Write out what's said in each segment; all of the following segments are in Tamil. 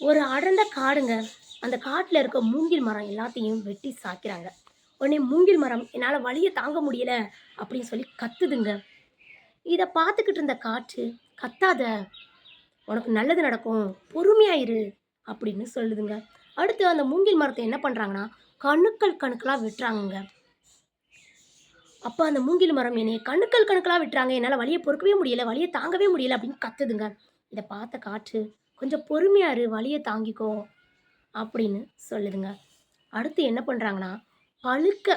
ஒரு அடர்ந்த காடுங்க. அந்த காட்டில் இருக்க மூங்கில் மரம் எல்லாத்தையும் வெட்டி சாய்க்கிறாங்க. உடனே மூங்கில் மரம் என்னால் வலியை தாங்க முடியல அப்படின்னு சொல்லி கத்துதுங்க. இதை பார்த்துக்கிட்டு இருந்த காற்று கத்தாத உனக்கு நல்லது நடக்கும். பொறுமையாயிரு அப்படின்னு சொல்லுதுங்க. அடுத்து அந்த மூங்கில் மரத்தை என்ன பண்ணுறாங்கன்னா கணுக்கள் கணுக்களாக வெட்டுறாங்கங்க. அப்போ அந்த மூங்கில் மரம் என்னை கணுக்கள் கணுக்களாக விட்டுறாங்க. என்னால் வலியை பொறுக்கவே முடியல வழியை தாங்கவே முடியல அப்படின்னு கத்துதுங்க. இதை பார்த்த காற்று கொஞ்சம் பொறுமையாக இரு வலியை தாங்கிக்கோ அப்படின்னு சொல்லுதுங்க. அடுத்து என்ன பண்ணுறாங்கன்னா பழுக்க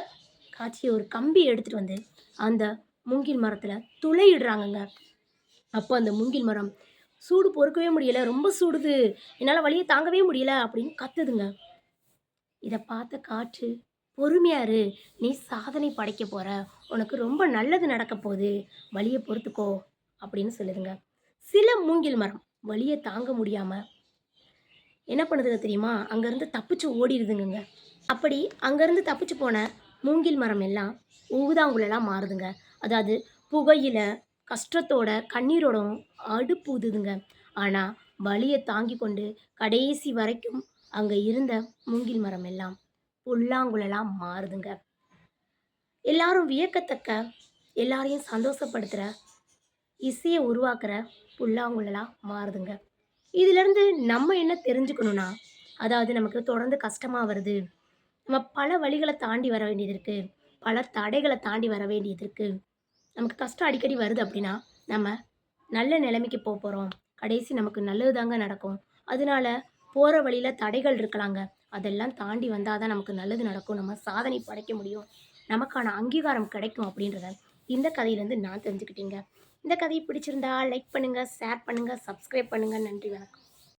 காய்ச்சிய ஒரு கம்பி எடுத்துகிட்டு வந்து அந்த மூங்கில் மரத்தில் துளையிடுறாங்கங்க. அப்போ அந்த மூங்கில் மரம் சூடு பொறுக்கவே முடியல ரொம்ப சூடுது என்னால் வலியை தாங்கவே முடியல அப்படின்னு கத்துதுங்க. இதை பார்த்த காற்று பொறுமையாரு நீ சாதனை படைக்க போகிற உனக்கு ரொம்ப நல்லது நடக்க போகுது வலியை பொறுத்துக்கோ அப்படின்னு சொல்லுதுங்க. சில மூங்கில் மரம் வலியை தாங்க முடியாமல் என்ன பண்ணுதுங்க தெரியுமா? அங்கேருந்து தப்பிச்சு ஓடிடுதுங்க அப்படி அங்கேருந்து தப்பிச்சு போன மூங்கில் மரம் எல்லாம் ஊதாங்குழலாம் மாறுதுங்க. அதாவது புகையில் கஷ்டத்தோட கண்ணீரோட அடுப்பு ஊதுதுங்க. ஆனால் வலியை தாங்கி கொண்டு கடைசி வரைக்கும் அங்கே இருந்த மூங்கில் மரம் எல்லாம் புல்லாங்குழலாம் மாறுதுங்க. எல்லாரும் வியக்கத்தக்க எல்லாரையும் சந்தோஷப்படுத்துகிற இசையை உருவாக்குற புல்லாங்குழலாக மாறுதுங்க. இதிலேருந்து நம்ம என்ன தெரிஞ்சுக்கணும்னா அதாவது நமக்கு தொடர்ந்து கஷ்டமாக வருது. நம்ம பல வழிகளை தாண்டி வர வேண்டியது இருக்குது பல தடைகளை தாண்டி வர வேண்டியது இருக்குது நமக்கு கஷ்டம் அடிக்கடி வருது அப்படின்னா நம்ம நல்ல நிலைமைக்கு போக போகிறோம் கடைசி நமக்கு நல்லது தாங்க நடக்கும். அதனால போகிற வழியில் தடைகள் இருக்கலாங்க. அதெல்லாம் தாண்டி வந்தால் தான் நமக்கு நல்லது நடக்கும். நம்ம சாதனை படைக்க முடியும். நமக்கான அங்கீகாரம் கிடைக்கும் அப்படின்றத இந்த கதையிலேருந்து நான் தெரிஞ்சுக்கிட்டீங்க. இந்த கதையை பிடிச்சிருந்தா லைக் பண்ணுங்கள் ஷேர் பண்ணுங்கள் சப்ஸ்கிரைப் பண்ணுங்கள் நன்றி வணக்கம்.